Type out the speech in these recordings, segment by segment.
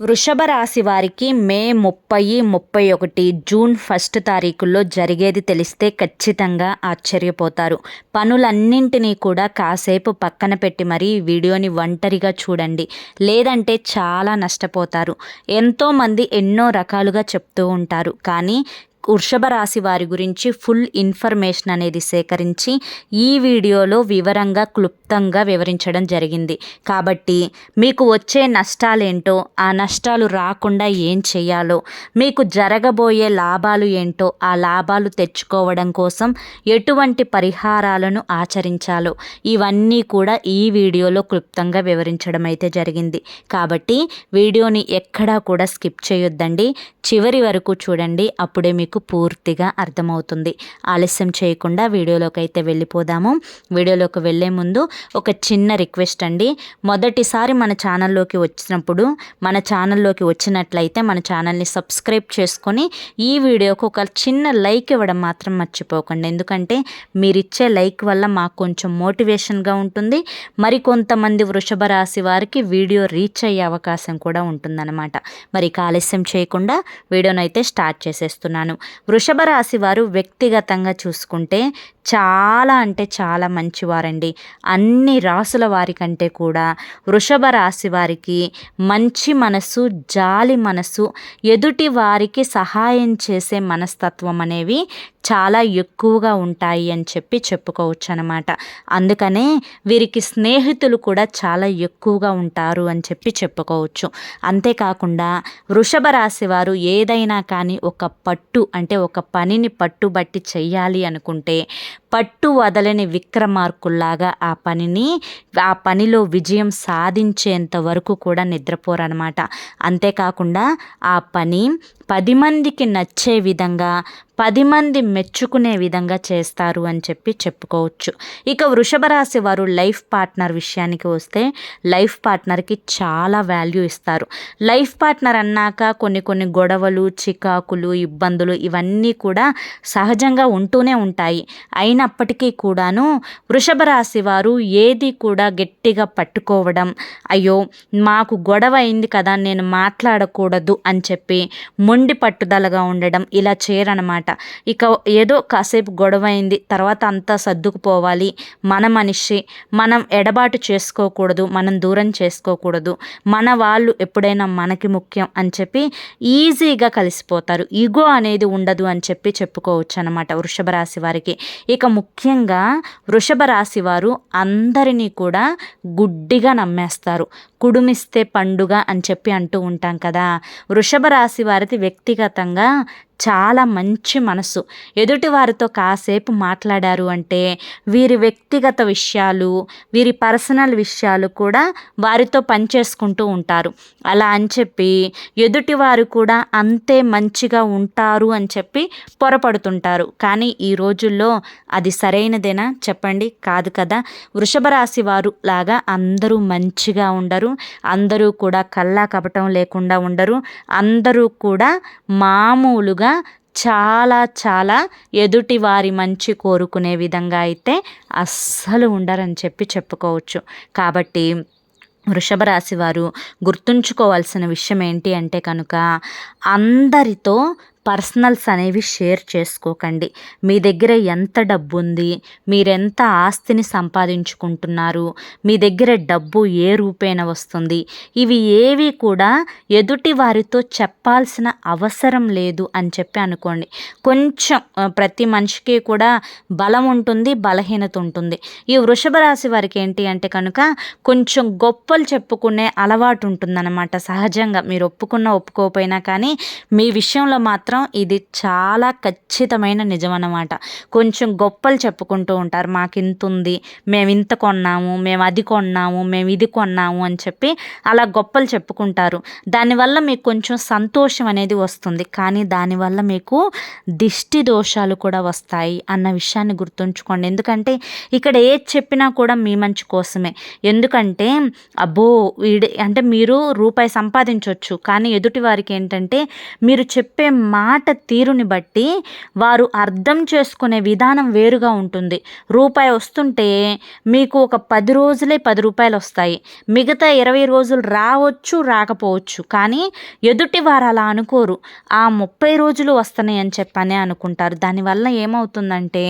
వృషభ రాశి వారికి మే ముప్పై ముప్పై ఒకటి జూన్ ఫస్ట్ తారీఖుల్లో జరిగేది తెలిస్తే ఖచ్చితంగా ఆశ్చర్యపోతారు. పనులన్నింటినీ కూడా కాసేపు పక్కన పెట్టి మరీ వీడియోని ఒంటరిగా చూడండి. లేదంటే చాలా నష్టపోతారు. ఎంతోమంది ఎన్నో రకాలుగా చెప్తూ ఉంటారు. కానీ వృషభ రాశి వారి గురించి ఫుల్ ఇన్ఫర్మేషన్ అనేది సేకరించి ఈ వీడియోలో వివరంగా క్లుప్తంగా వివరించడం జరిగింది. కాబట్టి మీకు వచ్చే నష్టాలేంటో ఆ నష్టాలు రాకుండా ఏం చేయాలో మీకు జరగబోయే లాభాలు ఏంటో ఆ లాభాలు తెచ్చుకోవడం కోసం ఎటువంటి పరిహారాలను ఆచరించాలో ఇవన్నీ కూడా ఈ వీడియోలో క్లుప్తంగా వివరించడం అయితే జరిగింది. కాబట్టి వీడియోని ఎక్కడా కూడా స్కిప్ చేయొద్దండి. చివరి వరకు చూడండి. అప్పుడే మీకు పూర్తిగా అర్థమవుతుంది. ఆలస్యం చేయకుండా వీడియోలోకి అయితే వెళ్ళిపోదాము. వీడియోలోకి వెళ్ళే ముందు ఒక చిన్న రిక్వెస్ట్ అండి. మొదటిసారి మన ఛానల్లోకి వచ్చినప్పుడు మన ఛానల్లోకి వచ్చినట్లయితే మన ఛానల్ని సబ్స్క్రైబ్ చేసుకొని ఈ వీడియోకి ఒక చిన్న లైక్ ఇవ్వడం మాత్రం మర్చిపోకండి. ఎందుకంటే మీరు ఇచ్చే లైక్ వల్ల మాకు కొంచెం మోటివేషన్గా ఉంటుంది. మరి కొంతమంది వృషభ రాశి వారికి వీడియో రీచ్ అయ్యే అవకాశం కూడా ఉంటుందన్నమాట. మరి ఆలస్యం చేయకుండా వీడియోను అయితే స్టార్ట్ చేసేస్తున్నాను. వృషభ రాశి వారు వ్యక్తిగతంగా చూసుకుంటే చాలా అంటే చాలా మంచివారండి. అన్ని రాసుల వారి కంటే కూడా వృషభ రాశి వారికి మంచి మనసు జాలి మనసు ఎదుటి వారికి సహాయం చేసే మనస్తత్వం అనేవి చాలా ఎక్కువగా ఉంటాయి అని చెప్పి చెప్పుకోవచ్చు అనమాట అందుకనే వీరికి స్నేహితులు కూడా చాలా ఎక్కువగా ఉంటారు అని చెప్పి చెప్పుకోవచ్చు. అంతేకాకుండా వృషభ రాశి వారు ఏదైనా కానీ ఒక పట్టు అంటే ఒక పనిని పట్టుబట్టి చెయ్యాలి అనుకుంటే పట్టు వదలని విక్రమార్కుల్లాగా ఆ పనిని ఆ పనిలో విజయం సాధించేంత వరకు కూడా నిద్రపోరనమాట అంతేకాకుండా ఆ పని పది మందికి నచ్చే విధంగా పది మంది మెచ్చుకునే విధంగా చేస్తారు అని చెప్పి చెప్పుకోవచ్చు. ఇక వృషభ రాశి వారు లైఫ్ పార్ట్నర్ విషయానికి వస్తే లైఫ్ పార్ట్నర్కి చాలా వాల్యూ ఇస్తారు. లైఫ్ పార్ట్నర్ అన్నాక కొన్ని కొన్ని గొడవలు చికాకులు ఇబ్బందులు ఇవన్నీ కూడా సహజంగా ఉంటూనే ఉంటాయి. అయినప్పటికీ కూడాను వృషభ రాశి వారు ఏది కూడా గట్టిగా పట్టుకోవడం. అయ్యో మాకు గొడవ అయింది కదా నేను మాట్లాడకూడదు అని చెప్పి మొండి పట్టుదలగా ఉండడం ఇలా చేయరనమాట ఇక ఏదో కాసేపు గొడవ అయింది తర్వాత అంతా సర్దుకుపోవాలి. మన మనిషి మనం ఎడబాటు చేసుకోకూడదు మనం దూరం చేసుకోకూడదు. మన వాళ్ళు ఎప్పుడైనా మనకి ముఖ్యం అని చెప్పి ఈజీగా కలిసిపోతారు. ఈగో అనేది ఉండదు అని చెప్పి చెప్పుకోవచ్చు అనమాట వృషభ రాశి వారికి. ఇక ముఖ్యంగా వృషభ రాశి వారు అందరినీ కూడా గుడ్డిగా నమ్మేస్తారు. కుడుమిస్తే పండుగ అని చెప్పి అంటూ ఉంటాం కదా. వృషభ రాశి వారిది వ్యక్తిగతంగా చాలా మంచి మనసు. ఎదుటి వారితో కాసేపు మాట్లాడారు అంటే వీరి వ్యక్తిగత విషయాలు వీరి పర్సనల్ విషయాలు కూడా వారితో పనిచేసుకుంటూ ఉంటారు. అలా అని చెప్పి ఎదుటివారు కూడా అంతే మంచిగా ఉంటారు అని చెప్పి పొరపడుతుంటారు. కానీ ఈ రోజుల్లో అది సరైనదేనా? చెప్పండి. కాదు కదా. వృషభ రాశి వారు లాగా అందరూ మంచిగా ఉండరు. అందరూ కూడా కల్లా కపటం లేకుండా ఉండరు. అందరూ కూడా మామూలుగా చాలా చాలా ఎదుటి వారి మంచి కోరుకునే విధంగా అయితే అస్సలు ఉండరని చెప్పి చెప్పుకోవచ్చు. కాబట్టి వృషభ రాశి వారు గుర్తుంచుకోవాల్సిన విషయం ఏంటి అంటే కనుక అందరితో పర్సనల్స్ అనేవి షేర్ చేసుకోకండి. మీ దగ్గర ఎంత డబ్బు ఉంది మీరెంత ఆస్తిని సంపాదించుకుంటున్నారు మీ దగ్గర డబ్బు ఏ రూపేణ వస్తుంది ఇవి ఏవి కూడా ఎదుటి వారితో చెప్పాల్సిన అవసరం లేదు అని చెప్పి అనుకోండి. కొంచెం ప్రతి మనిషికి కూడా బలం ఉంటుంది బలహీనత ఉంటుంది. ఈ వృషభ రాశి వారికి ఏంటి అంటే కనుక కొంచెం గొప్పలు చెప్పుకునే అలవాటు ఉంటుందన్నమాట. సహజంగా మీరు ఒప్పుకున్న ఒప్పుకోకపోయినా కానీ మీ విషయంలో మాత్రం మాత్రం ఇది చాలా ఖచ్చితమైన నిజం అన్నమాట కొంచెం గొప్పలు చెప్పుకుంటూ ఉంటారు. మాకు ఇంత ఉంది మేము ఇంత కొన్నాము మేము అది కొన్నాము మేము ఇది కొన్నాము అని చెప్పి అలా గొప్పలు చెప్పుకుంటారు. దానివల్ల మీకు కొంచెం సంతోషం అనేది వస్తుంది. కానీ దానివల్ల మీకు దిష్టి దోషాలు కూడా వస్తాయి అన్న విషయాన్ని గుర్తుంచుకోండి. ఎందుకంటే ఇక్కడ ఏది చెప్పినా కూడా మీ మంచి కోసమే. ఎందుకంటే అబ్బో వీడి అంటే మీరు రూపాయి సంపాదించవచ్చు కానీ ఎదుటి వారికి ఏంటంటే మీరు చెప్పే మా మాట తీరుని బట్టి వారు అర్థం చేసుకునే విధానం వేరుగా ఉంటుంది. రూపాయి వస్తుంటే మీకు ఒక పది రోజులే పది రూపాయలు వస్తాయి. మిగతా ఇరవై రోజులు రావచ్చు రాకపోవచ్చు. కానీ ఎదుటి వారు అలా అనుకోరు. ఆ ముప్పై రోజులు వస్తున్నాయి అని చెప్పనే అనుకుంటారు. దానివల్ల ఏమవుతుందంటే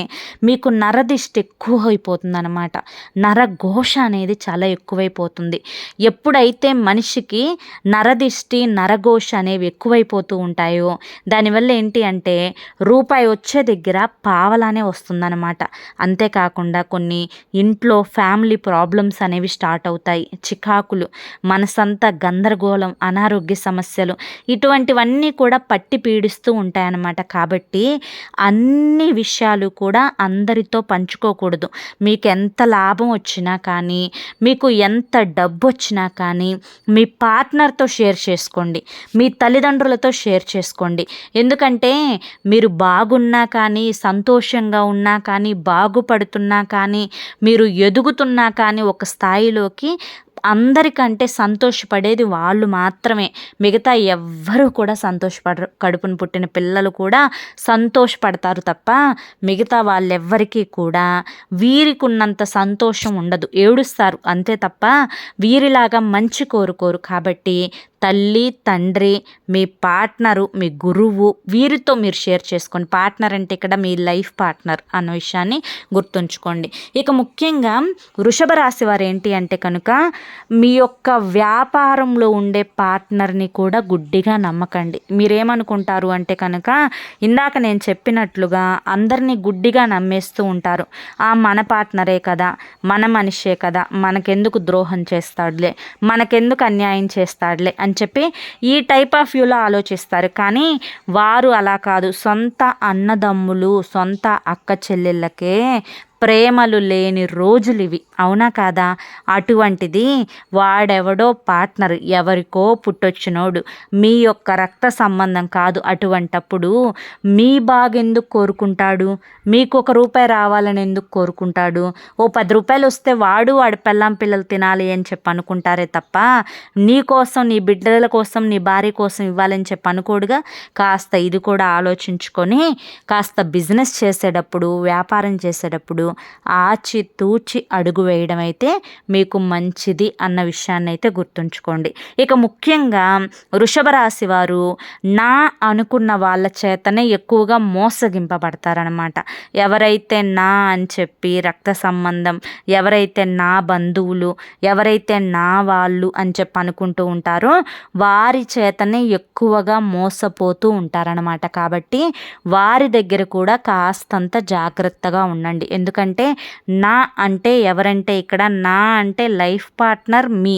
మీకు నరదిష్టి ఎక్కువ అయిపోతుంది అనమాట నరఘోష అనేది చాలా ఎక్కువైపోతుంది. ఎప్పుడైతే మనిషికి నరదిష్టి నరఘోష అనేవి ఎక్కువైపోతూ ఉంటాయో దానివల్ల ఏంటి అంటే రూపాయి వచ్చే దగ్గర పావలానే వస్తుందన్నమాట. అంతేకాకుండా కొన్ని ఇంట్లో ఫ్యామిలీ ప్రాబ్లమ్స్ అనేవి స్టార్ట్ అవుతాయి. చికాకులు మనసంతా గందరగోళం అనారోగ్య సమస్యలు ఇటువంటివన్నీ కూడా పట్టి పీడిస్తూ ఉంటాయన్నమాట. కాబట్టి అన్ని విషయాలు కూడా అందరితో పంచుకోకూడదు. మీకు ఎంత లాభం వచ్చినా కానీ మీకు ఎంత డబ్బు వచ్చినా కానీ మీ పార్ట్నర్తో షేర్ చేసుకోండి. మీ తల్లిదండ్రులతో షేర్ చేసుకోండి. ఎందుకంటే మీరు బాగున్నా కానీ సంతోషంగా ఉన్నా కానీ బాగుపడుతున్నా కానీ మీరు ఎదుగుతున్నా కానీ ఒక స్థాయిలోకి అందరికంటే సంతోషపడేది వాళ్ళు మాత్రమే. మిగతా ఎవ్వరూ కూడా సంతోషపడరు. కడుపును పుట్టిన పిల్లలు కూడా సంతోషపడతారు తప్ప మిగతా వాళ్ళెవ్వరికీ కూడా వీరికి ఉన్నంత సంతోషం ఉండదు. ఏడుస్తారు అంతే తప్ప వీరిలాగా మంచి కోరుకోరు కాబట్టి తల్లి తండ్రి మీ పార్ట్నరు మీ గురువు వీరితో మీరు షేర్ చేసుకోండి. పార్ట్నర్ అంటే ఇక్కడ మీ లైఫ్ పార్ట్నర్ అన్న విషయాన్ని గుర్తుంచుకోండి. ఇక ముఖ్యంగా వృషభ రాశి వారు ఏంటి అంటే కనుక మీ యొక్క వ్యాపారంలో ఉండే పార్ట్నర్ని కూడా గుడ్డిగా నమ్మకండి. మీరేమనుకుంటారు అంటే కనుక ఇందాక నేను చెప్పినట్లుగా అందరినీ గుడ్డిగా నమ్మేస్తూ ఉంటారు. ఆ మన పార్ట్నరే కదా మన మనిషే కదా మనకెందుకు ద్రోహం చేస్తాడులే మనకెందుకు అన్యాయం చేస్తాడులే అని చెప్పి ఈ టైప్ ఆఫ్ వ్యూలో ఆలోచిస్తారు. కానీ వారు అలా కాదు. సొంత అన్నదమ్ములు సొంత అక్క చెల్లెళ్ళకే ప్రేమలు లేని రోజులు ఇవి అవునా కాదా? అటువంటిది వాడెవడో పార్ట్నర్ ఎవరికో పుట్టొచ్చినోడు. మీ యొక్క రక్త సంబంధం కాదు అటువంటప్పుడు మీ బాగెందుకు కోరుకుంటాడు? మీకు ఒక రూపాయి రావాలని ఎందుకు కోరుకుంటాడు? ఓ పది రూపాయలు వస్తే వాడు వాడి పెళ్ళాం పిల్లలు తినాలి అని చెప్పి అనుకుంటారే తప్ప నీ కోసం నీ బిడ్డల కోసం నీ భార్య కోసం ఇవ్వాలని చెప్పి అనుకోడుగా? కాస్త ఇది కూడా ఆలోచించుకొని కాస్త బిజినెస్ చేసేటప్పుడు వ్యాపారం చేసేటప్పుడు ఆచి తూచి అడుగు వేయడం అయితే మీకు మంచిది అన్న విషయాన్ని అయితే గుర్తుంచుకోండి. ఇక ముఖ్యంగా వృషభ రాశి వారు నా అనుకున్న వాళ్ళ చేతనే ఎక్కువగా మోసగింపబడతారనమాట ఎవరైతే నా అని చెప్పి రక్త సంబంధం ఎవరైతే నా బంధువులు ఎవరైతే నా వాళ్ళు అని చెప్పి అనుకుంటూ ఉంటారో వారి చేతనే ఎక్కువగా మోసపోతూ ఉంటారనమాట కాబట్టి వారి దగ్గర కూడా కాస్తంత జాగ్రత్తగా ఉండండి. ఎందుకంటే నా అంటే ఎవరంటే ఇక్కడ నా అంటే లైఫ్ పార్ట్నర్ మీ.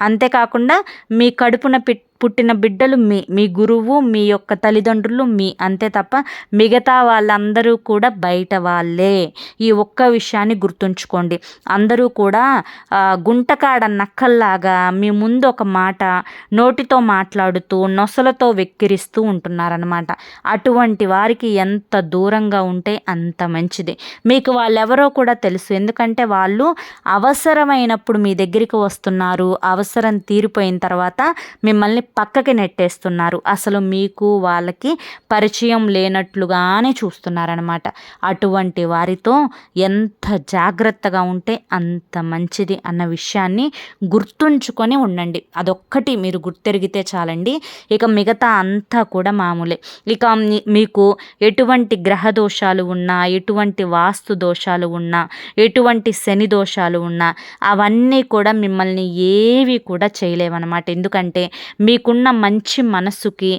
అంతేకాకుండా మీ కడుపున పిట్ పుట్టిన బిడ్డలు మీ మీ గురువు మీ యొక్క తల్లిదండ్రులు మీ అంతే తప్ప మిగతా వాళ్ళందరూ కూడా బయట వాళ్ళే. ఈ ఒక్క విషయాన్ని గుర్తుంచుకోండి. అందరూ కూడా గుంటకాడ నక్కల్లాగా మీ ముందు ఒక మాట నోటితో మాట్లాడుతూ నొసలతో వెక్కిరిస్తూ ఉంటున్నారనమాట అటువంటి వారికి ఎంత దూరంగా ఉంటే అంత మంచిది. మీకు వాళ్ళెవరో కూడా తెలుసు. ఎందుకంటే వాళ్ళు అవసరమైనప్పుడు మీ దగ్గరికి వస్తున్నారు. అవసరం తీరిపోయిన తర్వాత మిమ్మల్ని పక్కకి నెట్టేస్తున్నారు. అసలు మీకు వాళ్ళకి పరిచయం లేనట్లుగానే చూస్తున్నారనమాట అటువంటి వారితో ఎంత జాగ్రత్తగా ఉంటే అంత మంచిది అన్న విషయాన్ని గుర్తుంచుకొని ఉండండి. అదొక్కటి మీరు గుర్తెరిగితే చాలండి. ఇక మిగతా అంతా కూడా మామూలే. ఇక మీకు ఎటువంటి గ్రహ దోషాలు ఉన్నా ఎటువంటి వాస్తు దోషాలు ఉన్నా ఎటువంటి శని దోషాలు ఉన్నా అవన్నీ కూడా మిమ్మల్ని ఏవి కూడా చేయలేవన్నమాట. ఎందుకంటే మీ మీకున్న మంచి మనసుకి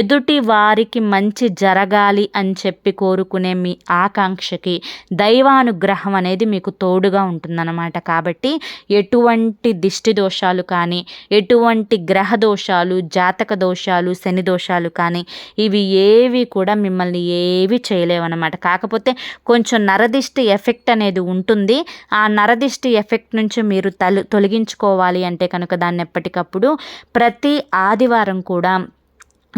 ఎదుటి వారికి మంచి జరగాలి అని చెప్పి కోరుకునే మీ ఆకాంక్షకి దైవానుగ్రహం అనేది మీకు తోడుగా ఉంటుందన్నమాట. కాబట్టి ఎటువంటి దిష్టి దోషాలు కానీ ఎటువంటి గ్రహ దోషాలు జాతక దోషాలు శని దోషాలు కానీ ఇవి ఏవి కూడా మిమ్మల్ని ఏవి చేయలేవన్నమాట. కాకపోతే కొంచెం నరదిష్టి ఎఫెక్ట్ అనేది ఉంటుంది. ఆ నరదిష్టి ఎఫెక్ట్ నుంచి మీరు తలు తొలగించుకోవాలి అంటే కనుక దాన్ని ఎప్పటికప్పుడు ప్రతి ఆదివారం కూడా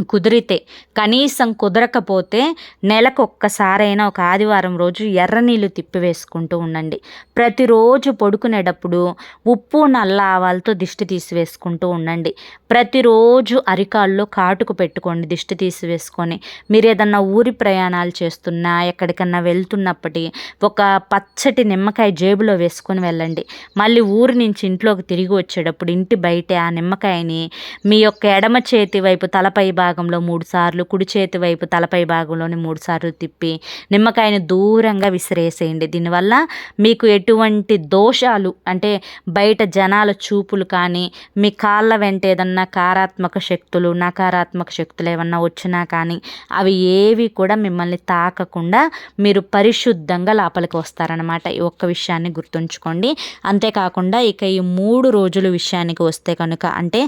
కుదిరితే కనీసం కుదరకపోతే నెలకు ఒక్కసారైనా ఒక ఆదివారం రోజు ఎర్ర నీళ్ళు తిప్పివేసుకుంటూ ఉండండి. ప్రతిరోజు పడుకునేటప్పుడు ఉప్పు నల్ల ఆవాలతో దిష్టి తీసివేసుకుంటూ ఉండండి. ప్రతిరోజు అరికాల్లో కాటుకు పెట్టుకోండి దిష్టి తీసివేసుకొని. మీరు ఏదన్నా ఊరి ప్రయాణాలు చేస్తున్నా ఎక్కడికన్నా వెళ్తున్నప్పటి ఒక పచ్చటి నిమ్మకాయ జేబులో వేసుకొని వెళ్ళండి. మళ్ళీ ఊరి నుంచి ఇంట్లోకి తిరిగి వచ్చేటప్పుడు ఇంటి బయట ఆ నిమ్మకాయని మీ యొక్క ఎడమ చేతి వైపు తలపై భాగంలో మూడు సార్లు కుడి చేతి వైపు తలపై భాగంలోని మూడు సార్లు తిప్పి నిమ్మకాయని దూరంగా విసిరేసేయండి. దీనివల్ల మీకు ఎటువంటి దోషాలు అంటే బయట జనాల చూపులు కానీ మీ కాళ్ళ వెంట ఏదన్నా కారాత్మక శక్తులు నకారాత్మక శక్తులు ఏమన్నా వచ్చినా కానీ అవి ఏవి కూడా మిమ్మల్ని తాకకుండా మీరు పరిశుద్ధంగా లోపలికి వస్తారనమాట ఈ ఒక్క విషయాన్ని గుర్తుంచుకోండి. అంతేకాకుండా ఇక ఈ మూడు రోజుల విషయానికి వస్తే కనుక అంటే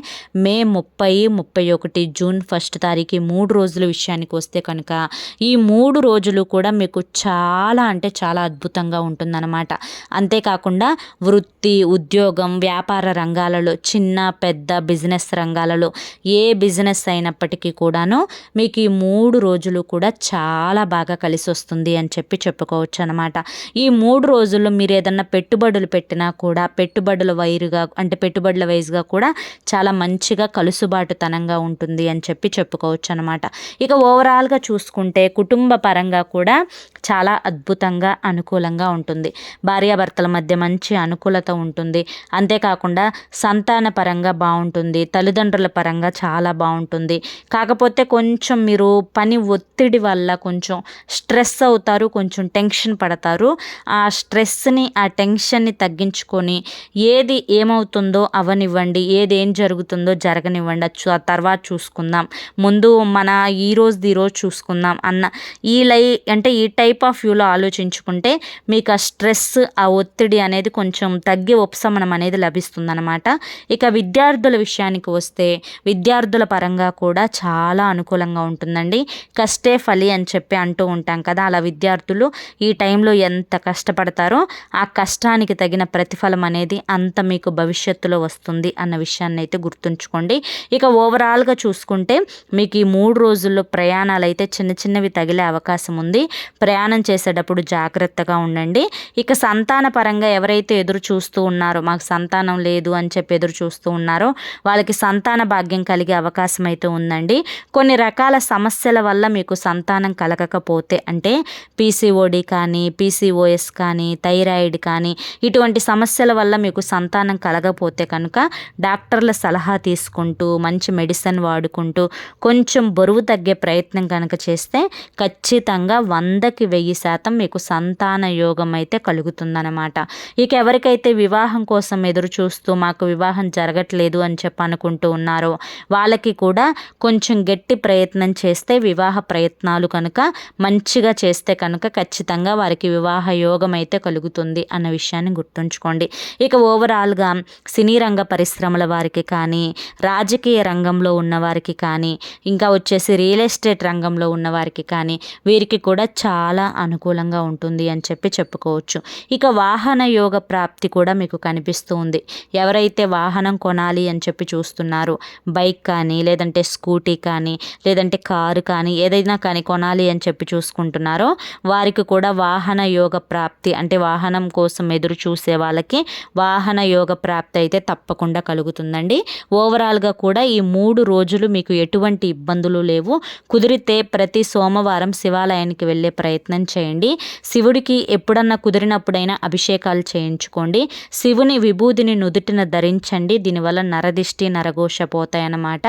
మే ముప్పై ముప్పై ఒకటి జూన్ ఫస్ట్ ఫస్ట్ తారీఖు మూడు రోజుల విషయానికి వస్తే కనుక ఈ మూడు రోజులు కూడా మీకు చాలా అంటే చాలా అద్భుతంగా ఉంటుందన్నమాట. అంతేకాకుండా వృత్తి ఉద్యోగం వ్యాపార రంగాలలో చిన్న పెద్ద బిజినెస్ రంగాలలో ఏ బిజినెస్ అయినప్పటికీ కూడాను మీకు ఈ మూడు రోజులు కూడా చాలా బాగా కలిసి వస్తుంది అని చెప్పి చెప్పుకోవచ్చు అనమాట ఈ మూడు రోజుల్లో మీరు ఏదన్నా పెట్టుబడులు పెట్టినా కూడా పెట్టుబడుల వైరుగా అంటే పెట్టుబడుల వైజ్గా కూడా చాలా మంచిగా కలుసుబాటుతనంగా ఉంటుంది అని చెప్పి చెప్పుకోవచ్చు అనమాట ఇక ఓవరాల్గా చూసుకుంటే కుటుంబ పరంగా కూడా చాలా అద్భుతంగా అనుకూలంగా ఉంటుంది. భార్యాభర్తల మధ్య మంచి అనుకూలత ఉంటుంది. అంతేకాకుండా సంతాన పరంగా బాగుంటుంది. తల్లిదండ్రుల పరంగా చాలా బాగుంటుంది. కాకపోతే కొంచెం మీరు పని ఒత్తిడి వల్ల కొంచెం స్ట్రెస్ అవుతారు కొంచెం టెన్షన్ పడతారు. ఆ స్ట్రెస్ని ఆ టెన్షన్ని తగ్గించుకొని ఏది ఏమవుతుందో అవనివ్వండి. ఏది ఏం జరుగుతుందో జరగనివ్వండి. ఆ తర్వాత చూసుకుందాం. ముందు మన ఈ రోజుది ఈరోజు చూసుకుందాం అన్న ఈ లై అంటే ఈ టైప్ ఆఫ్ వ్యూలో ఆలోచించుకుంటే మీకు ఆ స్ట్రెస్ ఆ ఒత్తిడి అనేది కొంచెం తగ్గి ఉపశమనం అనేది లభిస్తుందన్నమాట. ఇక విద్యార్థుల విషయానికి వస్తే విద్యార్థుల పరంగా కూడా చాలా అనుకూలంగా ఉంటుందండి. కష్టే ఫలి అని చెప్పి అంటూ ఉంటాం కదా అలా విద్యార్థులు ఈ టైంలో ఎంత కష్టపడతారో ఆ కష్టానికి తగిన ప్రతిఫలం అనేది అంత మీకు భవిష్యత్తులో వస్తుంది అన్న విషయాన్ని అయితే గుర్తుంచుకోండి. ఇక ఓవరాల్గా చూసుకుంటే మీకు ఈ మూడు రోజుల్లో ప్రయాణాలు అయితే చిన్న చిన్నవి తగిలే అవకాశం ఉంది. ప్రయాణ చేసేటప్పుడు జాగ్రత్తగా ఉండండి. ఇక సంతాన పరంగా ఎవరైతే ఎదురు చూస్తూ ఉన్నారో మాకు సంతానం లేదు అని చెప్పి ఎదురు చూస్తూ ఉన్నారో వాళ్ళకి సంతాన భాగ్యం కలిగే అవకాశం అయితే ఉందండి. కొన్ని రకాల సమస్యల వల్ల మీకు సంతానం కలగకపోతే అంటే పీసీఓడి కానీ పీసీఓఎస్ కానీ థైరాయిడ్ కానీ ఇటువంటి సమస్యల వల్ల మీకు సంతానం కలగపోతే కనుక డాక్టర్ల సలహా తీసుకుంటూ మంచి మెడిసిన్ వాడుకుంటూ కొంచెం బరువు తగ్గే ప్రయత్నం కనుక చేస్తే ఖచ్చితంగా వందకి వెయ్యి శాతం మీకు సంతాన యోగం అయితే కలుగుతుందన్నమాట. ఇక ఎవరికైతే వివాహం కోసం ఎదురు చూస్తూ మాకు వివాహం జరగట్లేదు అని చెప్పి అనుకుంటూ ఉన్నారో వాళ్ళకి కూడా కొంచెం గట్టి ప్రయత్నం చేస్తే వివాహ ప్రయత్నాలు కనుక మంచిగా చేస్తే కనుక ఖచ్చితంగా వారికి వివాహ యోగం అయితే కలుగుతుంది అన్న విషయాన్ని గుర్తుంచుకోండి. ఇక ఓవరాల్గా సినీ రంగ పరిశ్రమల వారికి కానీ రాజకీయ రంగంలో ఉన్నవారికి కానీ ఇంకా వచ్చేసి రియల్ ఎస్టేట్ రంగంలో ఉన్నవారికి కానీ వీరికి కూడా చాలా అనుకూలంగా ఉంటుంది అని చెప్పి చెప్పుకోవచ్చు. ఇక వాహన యోగ ప్రాప్తి కూడా మీకు కనిపిస్తూ ఉంది. ఎవరైతే వాహనం కొనాలి అని చెప్పి చూస్తున్నారో బైక్ కానీ లేదంటే స్కూటీ కానీ లేదంటే కారు కానీ ఏదైనా కానీ కొనాలి అని చెప్పి చూసుకుంటున్నారో వారికి కూడా వాహన యోగ ప్రాప్తి అంటే వాహనం కోసం ఎదురు చూసే వాళ్ళకి వాహన యోగ ప్రాప్తి అయితే తప్పకుండా కలుగుతుందండి. ఓవరాల్గా కూడా ఈ మూడు రోజులు మీకు ఎటువంటి ఇబ్బందులు లేవు. కుదిరితే ప్రతి సోమవారం శివాలయానికి వెళ్ళే ప్రయత్నం ప్రయత్నం చేయండి. శివుడికి ఎప్పుడన్నా కుదిరినప్పుడైనా అభిషేకాలు చేయించుకోండి. శివుని విభూదిని నుదుటిన ధరించండి. దీనివల్ల నరదిష్టి నరఘోష పోతాయన్నమాట.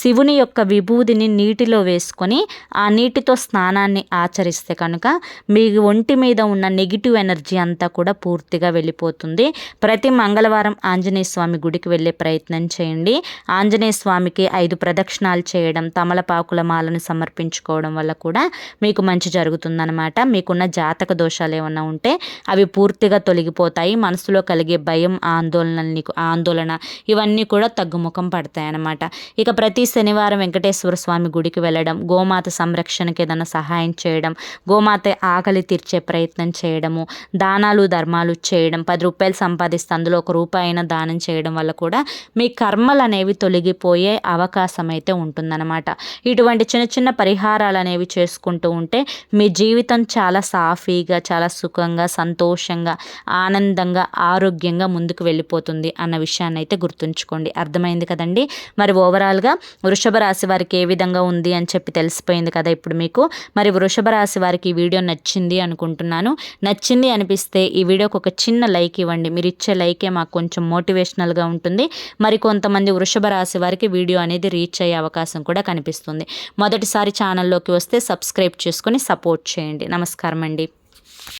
శివుని యొక్క విభూదిని నీటిలో వేసుకొని ఆ నీటితో స్నానాన్ని ఆచరిస్తే కనుక మీ ఒంటి మీద ఉన్న నెగిటివ్ ఎనర్జీ అంతా కూడా పూర్తిగా వెళ్ళిపోతుంది. ప్రతి మంగళవారం ఆంజనేయ స్వామి గుడికి వెళ్ళే ప్రయత్నం చేయండి. ఆంజనేయ స్వామికి ఐదు ప్రదక్షిణాలు చేయడం తమలపాకుల మాలను సమర్పించుకోవడం వల్ల కూడా మీకు మంచి జరుగుతుందన్నమాట. అనమాట మీకున్న జాతక దోషాలు ఏమైనా ఉంటే అవి పూర్తిగా తొలగిపోతాయి. మనసులో కలిగే భయం ఆందోళనని ఆందోళన ఇవన్నీ కూడా తగ్గుముఖం పడతాయి అన్నమాట ఇక ప్రతి శనివారం వెంకటేశ్వర స్వామి గుడికి వెళ్ళడం గోమాత సంరక్షణకి ఏదైనా సహాయం చేయడం గోమాత ఆకలి తీర్చే ప్రయత్నం చేయడము దానాలు ధర్మాలు చేయడం పది రూపాయలు సంపాదిస్తే అందులో ఒక రూపాయి అయినా దానం చేయడం వల్ల కూడా మీ కర్మలు అనేవి తొలగిపోయే అవకాశం అయితే ఉంటుందన్నమాట. ఇటువంటి చిన్న చిన్న పరిహారాలు అనేవి చేసుకుంటూ ఉంటే మీ జీవితం చాలా సాఫీగా చాలా సుఖంగా సంతోషంగా ఆనందంగా ఆరోగ్యంగా ముందుకు వెళ్ళిపోతుంది అన్న విషయాన్ని అయితే గుర్తుంచుకోండి. అర్థమైంది కదండి? మరి ఓవరాల్గా వృషభ రాశి వారికి ఏ విధంగా ఉంది అని చెప్పి తెలిసిపోయింది కదా ఇప్పుడు మీకు. మరి వృషభ రాశి వారికి ఈ వీడియో నచ్చింది అనుకుంటున్నాను. నచ్చింది అనిపిస్తే ఈ వీడియోకి ఒక చిన్న లైక్ ఇవ్వండి. మీరు ఇచ్చే లైకే మాకు కొంచెం మోటివేషనల్గా ఉంటుంది. మరి కొంతమంది వృషభ రాశి వారికి వీడియో అనేది రీచ్ అయ్యే అవకాశం కూడా కనిపిస్తుంది. మొదటిసారి ఛానల్లోకి వస్తే సబ్స్క్రైబ్ చేసుకొని సపోర్ట్ చేయండి. చేయండి నమస్కారం అండి